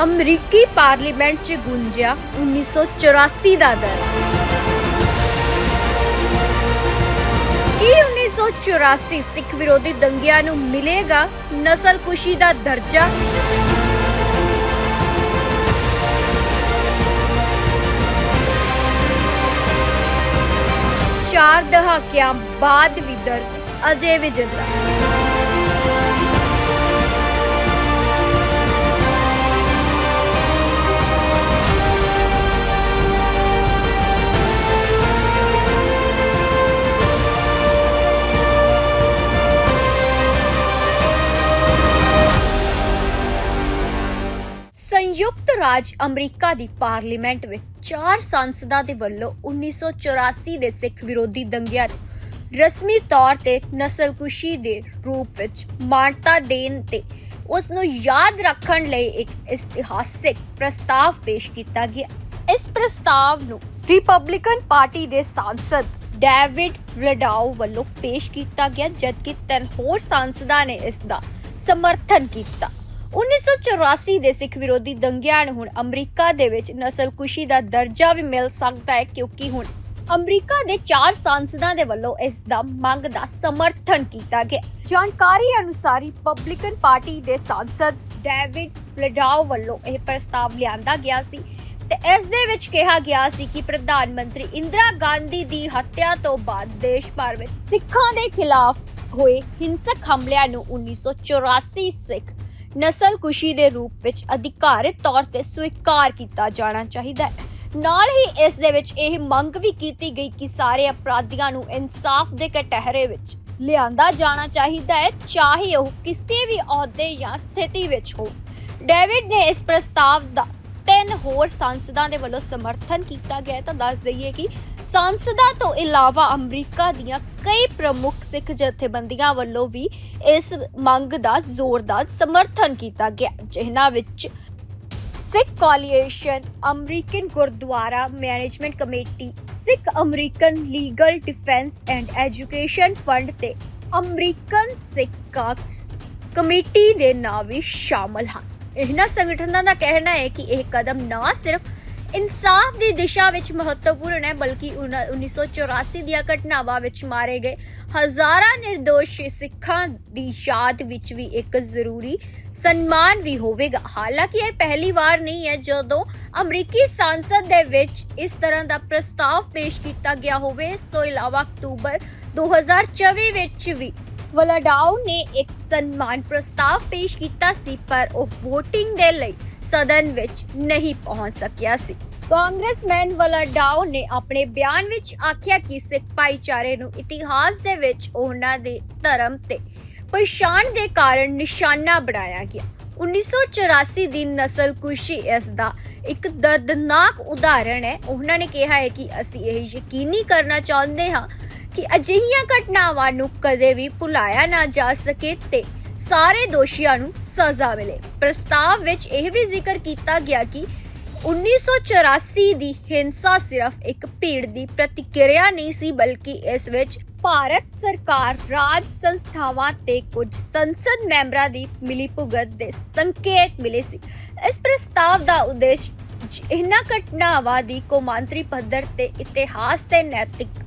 ਅਮਰੀਕੀ ਪਾਰਲੀਮੈਂਟ 'ਚ ਗੂੰਜਿਆ 1984 ਦਾ ਦਰ ਕੀ 1984 ਸਿੱਖ ਵਿਰੋਧੀ ਦੰਗਿਆਂ ਨੂੰ ਮਿਲੇਗਾ ਨਸਲਕੁਸ਼ੀ ਦਾ ਦਰਜਾ? ਚਾਰ ਦਹਾਕਿਆਂ ਬਾਅਦ ਵੀ ਦਰਦ, ਅਜੇ ਵੀ ਜਿੰਦਾ। ਰਾਜ ਅਮਰੀਕਾ ਦੀ ਪਾਰਲੀਮੈਂਟ ਵਿੱਚ ਚਾਰ ਸੰਸਦਾਂ ਦੇ ਵੱਲੋਂ 1984 ਦੇ ਸਿੱਖ ਵਿਰੋਧੀ ਦੰਗਿਆਂ ਨੂੰ ਰਸਮੀ ਤੌਰ ਤੇ ਨਸਲਕੁਸ਼ੀ ਦੇ ਰੂਪ ਵਿੱਚ ਮਾਨਤਾ ਦੇਣ ਤੇ ਉਸ ਨੂੰ ਯਾਦ ਰੱਖਣ ਲਈ ਇੱਕ ਇਤਿਹਾਸਿਕ ਪ੍ਰਸਤਾਵ ਪੇਸ਼ ਕੀਤਾ ਗਿਆ। ਇਸ ਪ੍ਰਸਤਾਵ ਨੂੰ ਰਿਪਬਲਿਕਨ ਪਾਰਟੀ ਦੇ ਸਾਂਸਦ ਡੇਵਿਡ ਰਡਾਓ ਵੱਲੋਂ ਪੇਸ਼ ਕੀਤਾ ਗਿਆ, ਜਦਕਿ ਤਿੰਨ ਹੋਰ ਸਾਂਸਦਾਂ ਨੇ ਇਸ ਦਾ ਸਮਰਥਨ ਕੀਤਾ। 1984 ਦੇ ਸਿੱਖ ਵਿਰੋਧੀ ਦੰਗਿਆਂ ਨੂੰ ਹੁਣ ਅਮਰੀਕਾ ਦੇ ਵਿੱਚ ਨਸਲਕੁਸ਼ੀ ਦਾ ਦਰਜਾ ਵੀ ਮਿਲ ਸਕਦਾ ਹੈ ਕਿਉਂਕਿ ਹੁਣ ਅਮਰੀਕਾ ਦੇ ਚਾਰ ਸਾਂਸਦਾਂ ਦੇ ਵੱਲੋਂ ਇਸ ਦਾ ਮੰਗ ਦਾ ਸਮਰਥਨ ਕੀਤਾ ਗਿਆ। ਜਾਣਕਾਰੀ ਅਨੁਸਾਰ ਰਿਪਬਲਿਕਨ ਪਾਰਟੀ ਦੇ ਸਾਂਸਦ ਡੇਵਿਡ ਰਡਾਓ ਵੱਲੋਂ ਇਹ ਪ੍ਰਸਤਾਵ ਲਿਆਂਦਾ ਗਿਆ ਸੀ ਤੇ ਇਸ ਦੇ ਵਿੱਚ ਕਿਹਾ ਗਿਆ ਸੀ ਕਿ ਪ੍ਰਧਾਨ ਮੰਤਰੀ ਇੰਦਰਾ ਗਾਂਧੀ ਦੀ ਹੱਤਿਆ ਤੋਂ ਬਾਅਦ ਦੇਸ਼ ਭਰ ਵਿੱਚ ਸਿੱਖਾਂ ਦੇ ਖਿਲਾਫ ਹੋਏ ਹਿੰਸਕ ਹਮਲਿਆਂ ਨੂੰ 1984 ਸਿੱਖ ਨਸਲਕੁਸ਼ੀ ਦੇ ਰੂਪ ਵਿੱਚ ਅਧਿਕਾਰਿਤ ਤੌਰ ਤੇ ਸਵੀਕਾਰ ਕੀਤਾ ਜਾਣਾ ਚਾਹੀਦਾ ਹੈ। ਨਾਲ ਹੀ ਇਸ ਦੇ ਵਿੱਚ ਇਹ ਮੰਗ ਵੀ ਕੀਤੀ ਗਈ ਕਿ ਸਾਰੇ ਅਪਰਾਧੀਆਂ ਨੂੰ ਇਨਸਾਫ ਦੇ ਕਟਹਿਰੇ ਵਿੱਚ ਲਿਆਂਦਾ ਜਾਣਾ ਚਾਹੀਦਾ ਹੈ, ਚਾਹੇ ਉਹ ਕਿਸੇ ਵੀ ਅਹੁਦੇ ਜਾਂ ਸਥਿਤੀ ਵਿੱਚ ਹੋ ਡੇਵਿਡ ਨੇ ਇਸ ਪ੍ਰਸਤਾਵ ਦਾ ਤਿੰਨ ਹੋਰ ਸੰਸਦਾਂ ਦੇ ਵੱਲੋਂ ਸਮਰਥਨ ਕੀਤਾ ਗਿਆ ਤਾਂ ਦੱਸ ਦਈਏ ਕਿ ਸੰਸਦਾਂ ਤੋਂ ਇਲਾਵਾ ਅਮਰੀਕਾ ਦੀਆਂ ਕਈ ਪ੍ਰਮੁੱਖ ਸਿੱਖ ਜਥੇਬੰਦੀਆਂ ਵੱਲੋਂ ਵੀ ਇਸ ਮੰਗ ਦਾ ਜ਼ੋਰਦਾਰ ਸਮਰਥਨ ਕੀਤਾ ਗਿਆ ਜਿਨ੍ਹਾਂ ਵਿੱਚ Sikh coalition, American Gurdwara management committee, Sikh American legal defence and education fund ਤੇ ਅਮਰੀਕਨ ਸਿੱਖ ਕਾਕਸ ਕਮੇਟੀ ਦੇ ਨਾਂ ਵੀ ਸ਼ਾਮਲ ਹਨ। ਇਹਨਾਂ ਸੰਗਠਨਾਂ ਦਾ ਕਹਿਣਾ ਹੈ ਕਿ ਇਹ ਕਦਮ ਨਾ ਸਿਰਫ ਇਨਸਾਫ ਦੀ ਦਿਸ਼ਾ ਵਿੱਚ ਮਹੱਤਵਪੂਰਨ ਹੈ, ਬਲਕਿ 1984 ਦੀਆਂ ਘਟਨਾਵਾਂ ਵਿੱਚ ਮਾਰੇ ਗਏ ਹਜ਼ਾਰਾਂ નિર્ਦੋਸ਼ ਸਿੱਖਾਂ ਦੀ ਯਾਦ ਵਿੱਚ ਵੀ ਇੱਕ ਜ਼ਰੂਰੀ ਸਨਮਾਨ ਵੀ ਹੋਵੇਗਾ। ਹਾਲਾਂਕਿ ਇਹ ਪਹਿਲੀ ਵਾਰ ਨਹੀਂ ਹੈ ਜਦੋਂ ਅਮਰੀਕੀ ਸੰਸਦ ਦੇ ਵਿੱਚ ਇਸ ਤਰ੍ਹਾਂ ਦਾ ਪ੍ਰਸਤਾਵ ਪੇਸ਼ ਕੀਤਾ ਗਿਆ ਹੋਵੇ। ਇਸ ਤੋਂ ਇਲਾਵਾ ਅਕਤੂਬਰ 2024 ਵਿੱਚ ਵੀ ਵਲਾਡਾਓ ਨੇ ਇੱਕ ਸਨਮਾਨ ਪ੍ਰਸਤਾਵ ਪੇਸ਼ ਕੀਤਾ ਸੀ, ਪਰ ਉਹ VOTING ਦੇ ਲਈ ਸਦਨ ਵਿੱਚ ਨਹੀਂ ਪਹੁੰਚ ਸਕਿਆ ਸੀ। ਕਾਂਗਰਸਮੈਨ ਵਲਾਡਾਓ ਨੇ ਆਪਣੇ ਬਿਆਨ ਵਿੱਚ ਆਖਿਆ ਕਿ ਸਿੱਖ ਭਾਈਚਾਰੇ ਨੂੰ ਇਤਿਹਾਸ ਦੇ ਵਿੱਚ ਉਹਨਾਂ ਦੇ ਧਰਮ ਤੇ ਪਛਾਣ ਦੇ ਕਾਰਨ ਨਿਸ਼ਾਨਾ ਬਣਾਇਆ ਗਿਆ। 1984 ਦੀ ਨਸਲ ਨਸਲਕੁਸ਼ੀ ਇਸ ਦਾ ਇੱਕ ਦਰਦਨਾਕ ਉਦਾਹਰਣ ਹੈ। ਉਹਨਾਂ ਨੇ ਕਿਹਾ ਹੈ ਕਿ ਅਸੀਂ ਇਹ ਯਕੀਨੀ ਕਰਨਾ ਚਾਹੁੰਦੇ ਹਾਂ ਕਿ ਅਜਿਹੀਆਂ ਘਟਨਾਵਾਂ ਨੂੰ ਕਦੇ ਵੀ ਭੁਲਾਇਆ ਨਾ ਜਾ ਸਕੇ ਤੇ ਸਾਰੇ ਦੋਸ਼ੀਆਂ ਨੂੰ ਸਜ਼ਾ ਮਿਲੇ। ਪ੍ਰਸਤਾਵ ਵਿੱਚ ਇਹ ਵੀ ਜ਼ਿਕਰ ਕੀਤਾ ਗਿਆ ਕਿ 1984 ਦੀ ਹਿੰਸਾ ਸਿਰਫ ਇੱਕ ਭੀੜ ਦੀ ਪ੍ਰਤੀਕਿਰਿਆ ਨਹੀਂ ਸੀ, ਬਲਕਿ ਇਸ ਵਿੱਚ ਭਾਰਤ ਸਰਕਾਰ, ਰਾਜ ਸੰਸਥਾਵਾਂ ਤੇ ਕੁਝ ਸੰਸਦ ਮੈਂਬਰਾਂ ਦੀ ਮਿਲੀਭੁਗਤ ਦੇ ਸੰਕੇਤ ਮਿਲੇ ਸੀ। ਇਸ ਪ੍ਰਸਤਾਵ ਦਾ ਉਦੇਸ਼ ਇਹਨਾਂ ਘਟਨਾਵਾਂ ਦੀ ਕੌਮਾਂਤਰੀ ਪੱਧਰ ਤੇ ਇਤਿਹਾਸ ਤੇ ਨੈਤਿਕ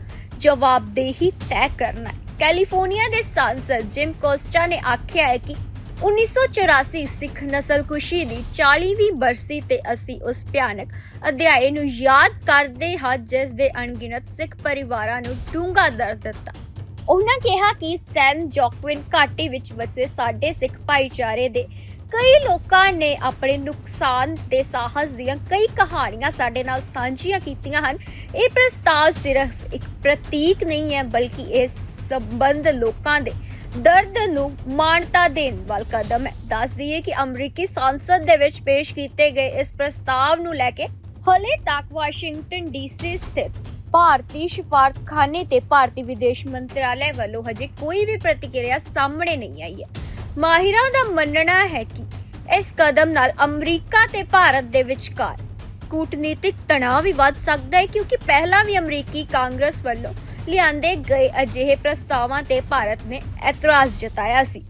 ਜਵਾਬਦੇਹੀ ਤੈਅ ਕਰਨਾ ਹੈ। ਕੈਲੀਫੋਰਨੀਆ ਦੇ ਸਾਂਸਦ ਜਿਮ ਕੋਸਟਾ ਨੇ ਆਖਿਆ ਹੈ ਕਿ 1984 ਸਿੱਖ ਨਸਲਕੁਸ਼ੀ ਦੀ 40ਵੀਂ ਬਰਸੀ ਤੇ ਅਸੀਂ ਉਸ ਭਿਆਨਕ ਅਧਿਆਏ ਨੂੰ ਯਾਦ ਕਰਦੇ ਹਾਂ, ਜਿਸ ਦੇ ਅਣਗਿਣਤ ਸਿੱਖ ਪਰਿਵਾਰਾਂ ਨੂੰ ਡੂੰਘਾ ਦਰਦ ਦਿੱਤਾ। ਉਹਨਾਂ ਕਿਹਾ ਕਿ ਸੈਨ ਜੋਕਵਿਨ ਘਾਟੀ ਵਿੱਚ ਵਸੇ ਸਾਡੇ ਸਿੱਖ ਭਾਈਚਾਰੇ ਦੇ ਕਈ ਲੋਕਾਂ ਨੇ ਆਪਣੇ ਨੁਕਸਾਨ ਤੇ ਸਾਹਸ ਦੀਆਂ ਕਈ ਕਹਾਣੀਆਂ ਸਾਡੇ ਨਾਲ ਸਾਂਝੀਆਂ ਕੀਤੀਆਂ ਹਨ। ਇਹ ਪ੍ਰਸਤਾਵ ਸਿਰਫ ਇੱਕ ਪ੍ਰਤੀਕ ਨਹੀਂ ਹੈ, ਬਲਕਿ ਇਹ ਸੰਬੰਧ ਲੋਕਾਂ ਦੇ ਦਰਦ ਨੂੰ ਮਾਨਤਾ ਦੇਣ ਵਾਲ ਕਦਮ ਹੈ। ਦੱਸ ਦਈਏ ਕਿ ਅਮਰੀਕੀ ਸੰਸਦ ਦੇ ਵਿੱਚ ਪੇਸ਼ ਕੀਤੇ ਗਏ ਇਸ ਪ੍ਰਸਤਾਵ ਨੂੰ ਲੈ ਕੇ ਹਲੇ ਤੱਕ ਵਾਸ਼ਿੰਗਟਨ ਡੀਸੀ ਸਥਿਤ ਭਾਰਤੀ ਸਫਾਰਤਖਾਨੇ ਤੇ ਭਾਰਤੀ ਵਿਦੇਸ਼ ਮੰਤਰਾਲੇ ਵੱਲੋਂ ਹਜੇ ਕੋਈ ਵੀ ਪ੍ਰਤੀਕਿਰਿਆ ਸਾਹਮਣੇ ਨਹੀਂ ਆਈ ਹੈ। ਮਾਹਿਰਾਂ ਦਾ ਮੰਨਣਾ ਹੈ ਕਿ ਇਸ ਕਦਮ ਨਾਲ ਅਮਰੀਕਾ ਤੇ ਭਾਰਤ ਦੇ ਵਿਚਕਾਰ ਕੂਟਨੀਤਿਕ ਤਣਾਅ ਵੀ ਵੱਧ ਸਕਦਾ ਹੈ ਕਿਉਂਕਿ ਪਹਿਲਾਂ ਵੀ ਅਮਰੀਕੀ ਕਾਂਗਰਸ ਵੱਲੋਂ ਲਿਆਂਦੇ ਗਏ ਅਜਿਹੇ ਪ੍ਰਸਤਾਵਾਂ ਤੇ ਭਾਰਤ ਨੇ ਇਤਰਾਜ਼ ਜਤਾਇਆ ਸੀ।